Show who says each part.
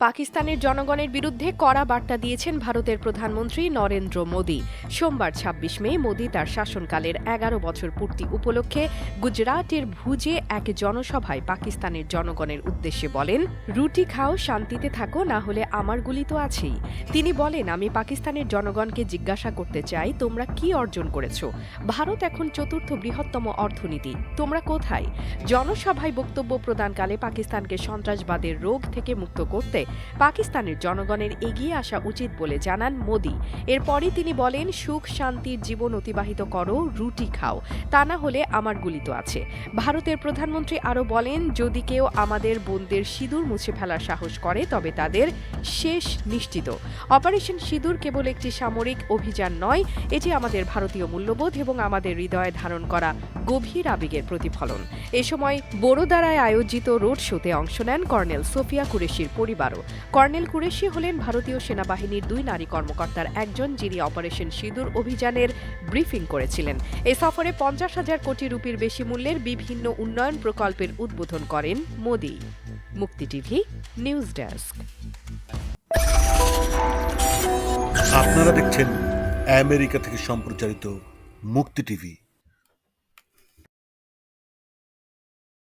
Speaker 1: পাকিস্তানের জনগণের বিরুদ্ধে কড়া বার্তা দিয়েছেন ভারতের প্রধানমন্ত্রী নরেন্দ্র মোদী। সোমবার ২৬ মে মোদী তার শাসনকালের এগারো বছর পূর্তি উপলক্ষে গুজরাটের ভুজে এক জনসভায় পাকিস্তানের জনগণের উদ্দেশ্যে বলেন, রুটি খাও, শান্তিতে থাকো, না হলে আমার গুলি তো আছেই। তিনি বলেন, আমি পাকিস্তানের জনগণকে জিজ্ঞাসা করতে চাই, তোমরা কি অর্জন করেছ? ভারত এখন চতুর্থ বৃহত্তম অর্থনীতি, তোমরা কোথায়? জনসভায় বক্তব্য প্রদানকালে পাকিস্তানকে সন্ত্রাসবাদের রোগ থেকে মুক্ত করতে পাকিস্তানের জনগণের এগিয়ে আসা উচিত বলে জানান মোদি। এরপরই তিনি বলেন, সুখ শান্তির জীবন অতিবাহিত করো, রুটি খাও। তা না হলে আমার গুলি তো আছে। ভারতের প্রধানমন্ত্রী আরও বলেন, যদি কেউ আমাদের বোনদের সিঁদুর মুছে ফেলার সাহস করে, তবে তাদের শেষ নিশ্চিত। অপারেশন সিঁদুর কেবল একটি সামরিক অভিযান নয়, এটি আমাদের ভারতীয় মূল্যবোধ এবং আমাদের হৃদয়ে ধারণ করা গভীর আবেগের প্রতিফলন। এ সময় বড়োদারায় আয়োজিত রোড শোতে অংশ নেন কর্নেল সোফিয়া কুরেশির পরিবারও। কর্নেল কুরেশি হলেন ভারতীয় সেনাবাহিনীর দুই নারী কর্মকর্তার একজন যিনি অপারেশন সিঁদুর অভিযানের ব্রিফিং করেছিলেন। এ সফরে পঞ্চাশ হাজার কোটি রুপির বেশি মূল্যের বিভিন্ন উন্নয়ন প্রকল্পের উদ্বোধন করেন মোদি। মুক্তি টিভি, নিউজ ডেস্ক।
Speaker 2: আপনারা দেখছেন আমেরিকা থেকে সম্প্রচারিত মুক্তি টিভি।